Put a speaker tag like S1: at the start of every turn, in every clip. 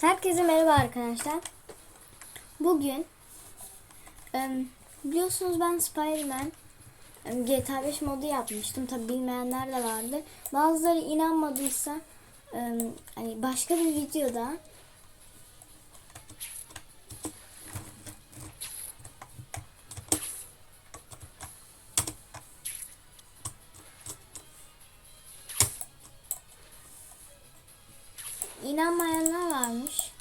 S1: Herkese merhaba arkadaşlar. Bugün biliyorsunuz ben Spider-Man GTA 5 modu yapmıştım. Tabi bilmeyenler de vardı. Bazıları inanmadıysa hani başka bir videoda inanmayanlar varmış.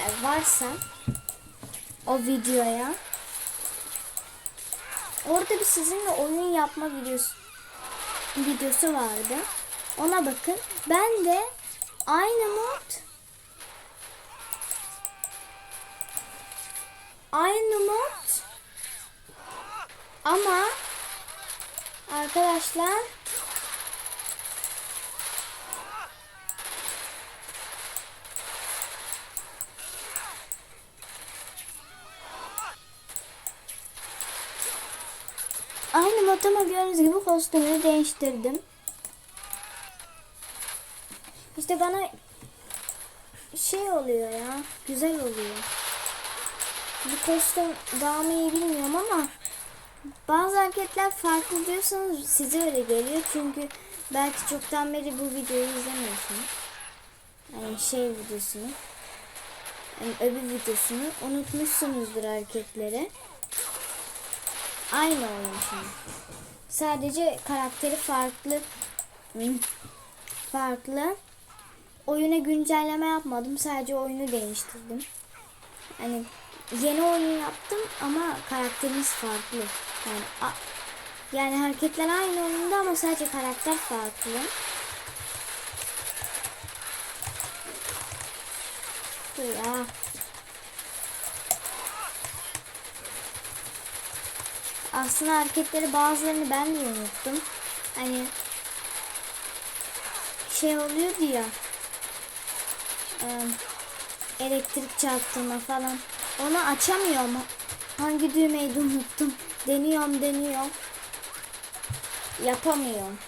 S1: E, varsa o videoya orada bir sizinle oyun yapma videosu videosu vardı. Ona bakın. Ben de aynı mod aynı mod ama arkadaşlar Aynı modama gördüğünüz gibi kostümünü değiştirdim. İşte bana şey oluyor ya. Güzel oluyor. Bu kostüm daha mı iyi bilmiyorum ama bazı hareketler farklı diyorsanız size öyle geliyor. Çünkü belki çoktan beri bu videoyu izlemiyorsunuz. Yani şey videosunu. Yani öbür videosunu unutmuşsunuzdur hareketleri. Aynı oyun şimdi. Sadece karakteri farklı farklı. Oyuna güncelleme yapmadım. Sadece oyunu değiştirdim. Hani yeni oyun yaptım ama karakterimiz farklı. Yani yani hareketler aynı oyunda ama sadece karakter farklı. Ya. Aslında hareketleri bazılarını ben de unuttum. Hani şey oluyordu ya. e, elektrik çarptırma falan. Onu açamıyorum. Hangi düğmeyi de unuttum. Deniyorum deniyorum. Yapamıyorum.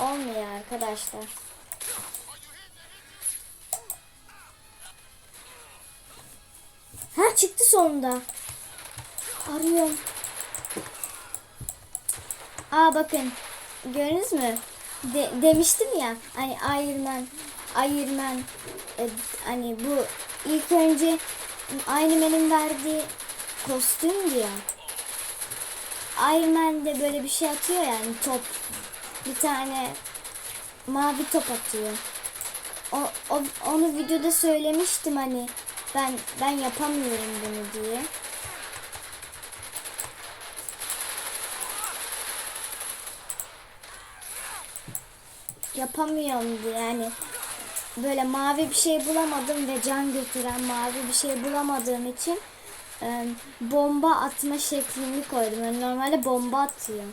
S1: Olmuyor arkadaşlar. Ha çıktı sonunda. Arıyorum. Aa bakın. Gördünüz mü? De- demiştim ya hani Iron Man Iron Man e, hani bu ilk önce Iron Man'in verdiği kostüm ya. Iron Man de böyle bir şey atıyor yani top. Bir tane mavi top atıyor. O, o, onu videoda söylemiştim hani ben ben yapamıyorum bunu diye. Yapamıyorum yani böyle mavi bir şey bulamadım ve can götüren mavi bir şey bulamadığım için e, bomba atma şeklini koydum. Yani normalde bomba atıyor.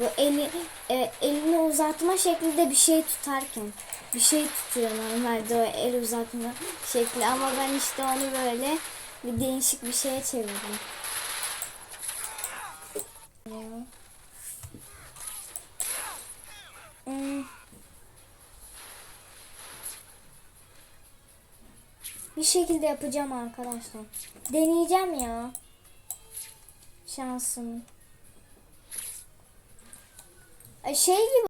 S1: Bu eli e, elini uzatma şeklinde bir şey tutarken bir şey tutuyor normalde o el uzatma şekli ama ben işte onu böyle bir değişik bir şeye çevirdim. Bir şekilde yapacağım arkadaşlar. Deneyeceğim ya. Şansım. Şey gibi